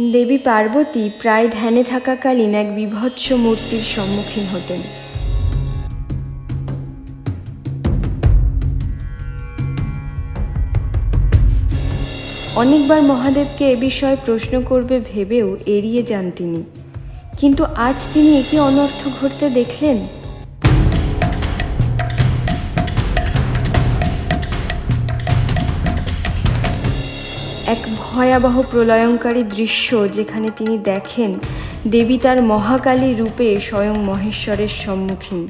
দেবী পার্বতী প্রায় ধ্যানে থাকাকালীন এক বিভৎস মূর্তির সম্মুখীন হতেন। অনেকবার মহাদেবকে এ বিষয়ে প্রশ্ন করবে ভেবেও এড়িয়ে যান তিনি। কিন্তু আজ তিনি একে অনর্থ ঘটতে দেখলেন? এক ভয়াবহ প্রলয়ঙ্কারী দৃশ্য যেখানে তিনি দেখেন দেবী তার মহাকালী রূপে স্বয়ং মহেশ্বরের সম্মুখীন।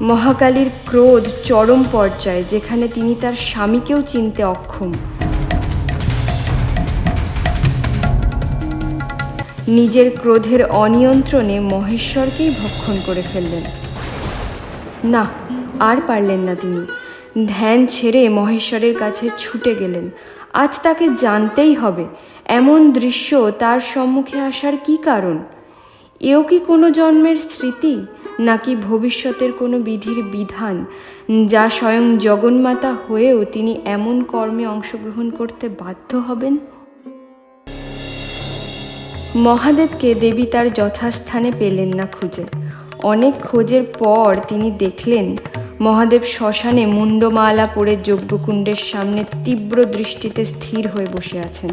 মহাকালীর ক্রোধ চরম পর্যায়ে যেখানে তিনি তার স্বামীকেও চিনতে অক্ষম। নিজের ক্রোধের অনিয়ন্ত্রণে মহেশ্বরকেই ভক্ষণ করে ফেললেন। না, আর পারলেন না তিনি। ধ্যান ছেড়ে মহেশ্বরের কাছে ছুটে গেলেন। আজ তাকে জানতেই হবে, এমন দৃশ্য তার সম্মুখে আসার কি কারণ? এও কি কোনো জন্মের স্মৃতি, নাকি ভবিষ্যতের কোনো বিধির বিধান, যা স্বয়ং জগন্মাতা হয়েও তিনি এমন কর্মে অংশগ্রহণ করতে বাধ্য হবেন? মহাদেবকে দেবী তার যথাস্থানে পেলেন না খুঁজে। অনেক খোঁজের পর তিনি দেখলেন মহাদেব শ্মশানে মুন্ডমালা পরে যজ্ঞকুণ্ডের সামনে তীব্র দৃষ্টিতে স্থির হয়ে বসে আছেন।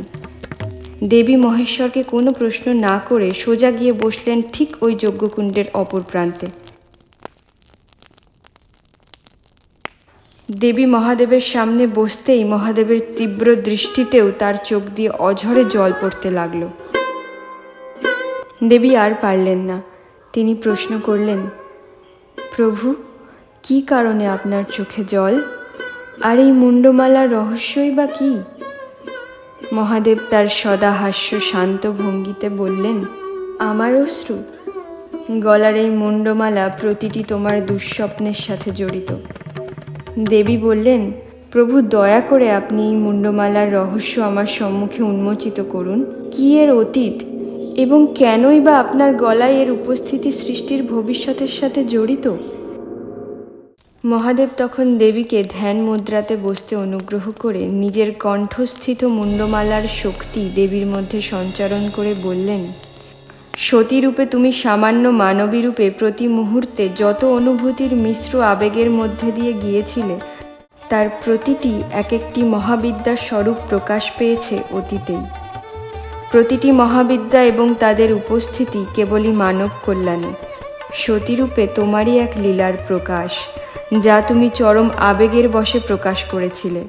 দেবী মহেশ্বরকে কোনো প্রশ্ন না করে সোজা গিয়ে বসলেন ঠিক ওই যজ্ঞকুণ্ডের অপর প্রান্তে। দেবী মহাদেবের সামনে বসতেই মহাদেবের তীব্র দৃষ্টিতেও তার চোখ দিয়ে অঝরে জল পড়তে লাগল। দেবী আর পারলেন না। তিনি প্রশ্ন করলেন, প্রভু কি কারণে আপনার চোখে জল? আর এই মুন্ডমালার রহস্যই বা কী? মহাদেব তার সদা হাস্য শান্ত ভঙ্গিতে বললেন, আমার অশ্রু, গলার এই মুন্ডমালা প্রতিটি তোমার দুঃস্বপ্নের সাথে জড়িত। দেবী বললেন, প্রভু দয়া করে আপনি এই মুন্ডমালার রহস্য আমার সম্মুখে উন্মোচিত করুন। কি এর অতীত? এবং কেনই বা আপনার গলায় এর উপস্থিতি সৃষ্টির ভবিষ্যতের সাথে জড়িত? মহাদেব তখন দেবীকে ধ্যান মুদ্রাতে বসতে অনুগ্রহ করে নিজের কণ্ঠস্থিত মুন্ডমালার শক্তি দেবীর মধ্যে সঞ্চারণ করে বললেন, সতীরূপে তুমি সামান্য মানবী রূপে প্রতি মুহূর্তে যত অনুভূতির মিশ্র আবেগের মধ্যে দিয়ে গিয়েছিলে, তার প্রতিটি এক একটি মহাবিদ্যার স্বরূপ প্রকাশ পেয়েছে অতীতেই। প্রতিটি মহাবিদ্যা এবং তাদের উপস্থিতি কেবলই মানব কল্যাণে। সতীরূপে তোমারই এক লীলার প্রকাশ। যা তুমি চরম আবেগের বশে প্রকাশ করেছিলে।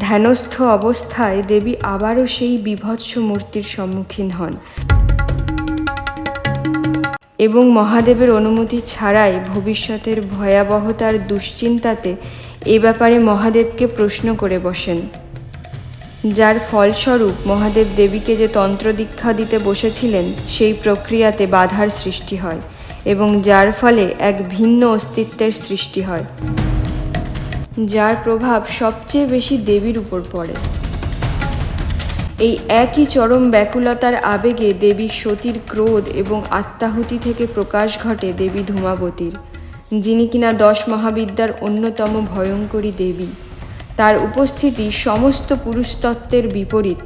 ধ্যানস্থ অবস্থায় দেবী আবারও সেই বিভৎস মূর্তির সম্মুখীন হন। এবং মহাদেবের অনুমতি ছাড়াই ভবিষ্যতের ভয়াবহতার দুশ্চিন্তাতে এ ব্যাপারে মহাদেবকে প্রশ্ন করে বসেন। যার ফলস্বরূপ মহাদেব দেবীকে যে তন্ত্র দীক্ষা দিতে বসেছিলেন, সেই প্রক্রিয়াতে বাধার সৃষ্টি হয় এবং যার ফলে এক ভিন্ন অস্তিত্বের সৃষ্টি হয়, যার প্রভাব সবচেয়ে বেশি দেবীর উপর পড়ে। এই একই চরম ব্যাকুলতার আবেগে দেবী সতীর ক্রোধ এবং আত্মাহুতি থেকে প্রকাশ ঘটে দেবী ধূমাবতীর, যিনি কিনা দশ মহাবিদ্যার অন্যতম ভয়ঙ্করী দেবী। তার উপস্থিতি সমস্ত পুরুষতত্ত্বের বিপরীত।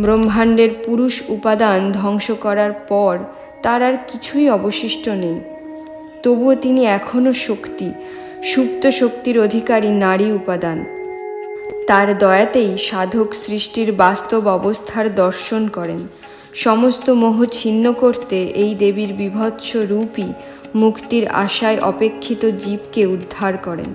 ব্রহ্মাণ্ডের পুরুষ উপাদান ধ্বংস করার পর তার আর কিছুই অবশিষ্ট নেই। তবুও তিনি এখনও শক্তি, সুপ্ত শক্তির অধিকারী নারী উপাদান। তার দয়াতেই সাধক সৃষ্টির বাস্তব অবস্থার দর্শন করেন। সমস্ত মোহ ছিন্ন করতে এই দেবীর বিভৎস রূপই মুক্তির আশায় অপেক্ষিত জীবকে উদ্ধার করেন।